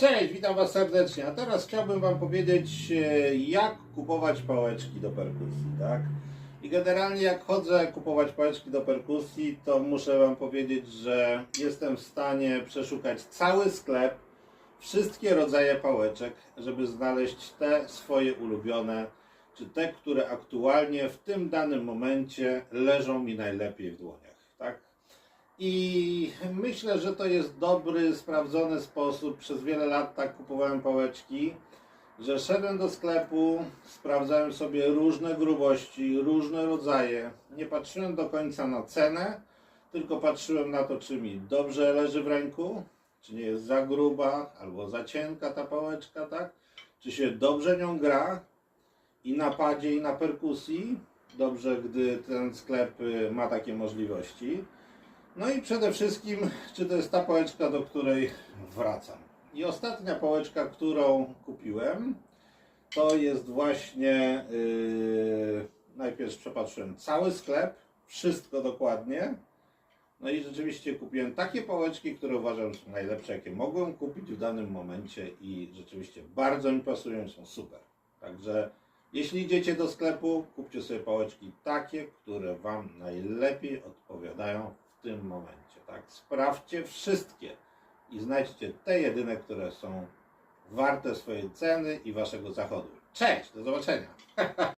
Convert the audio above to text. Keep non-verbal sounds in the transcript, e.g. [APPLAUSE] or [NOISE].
Cześć, witam Was serdecznie. A teraz chciałbym Wam powiedzieć, e, jak kupować pałeczki do perkusji, tak? I generalnie jak chodzę kupować pałeczki do perkusji, to muszę Wam powiedzieć, że jestem w stanie przeszukać cały sklep, wszystkie rodzaje pałeczek, żeby znaleźć te swoje ulubione, czy te, które aktualnie w tym danym momencie leżą mi najlepiej w dłoniach? I myślę, że to jest dobry, sprawdzony sposób. Przez wiele lat tak kupowałem pałeczki, że szedłem do sklepu, sprawdzałem sobie różne grubości, różne rodzaje. Nie patrzyłem do końca na cenę, tylko patrzyłem na to, czy mi dobrze leży w ręku, czy nie jest za gruba albo za cienka ta pałeczka, tak? Czy się dobrze nią gra i na padzie, i na perkusji. Dobrze, gdy ten sklep ma takie możliwości. No i przede wszystkim, czy to jest ta pałeczka, do której wracam. I ostatnia pałeczka, którą kupiłem, to jest właśnie. Yy, najpierw przepatrzyłem cały sklep, wszystko dokładnie. No i rzeczywiście kupiłem takie pałeczki, które uważam, że są najlepsze, jakie mogłem kupić w danym momencie i rzeczywiście bardzo mi pasują są super. Także jeśli idziecie do sklepu, kupcie sobie pałeczki takie, które Wam najlepiej odpowiadają w tym momencie. Tak? Sprawdźcie wszystkie i znajdźcie te jedyne, które są warte swojej ceny i Waszego zachodu. Cześć, do zobaczenia. [LAUGHS]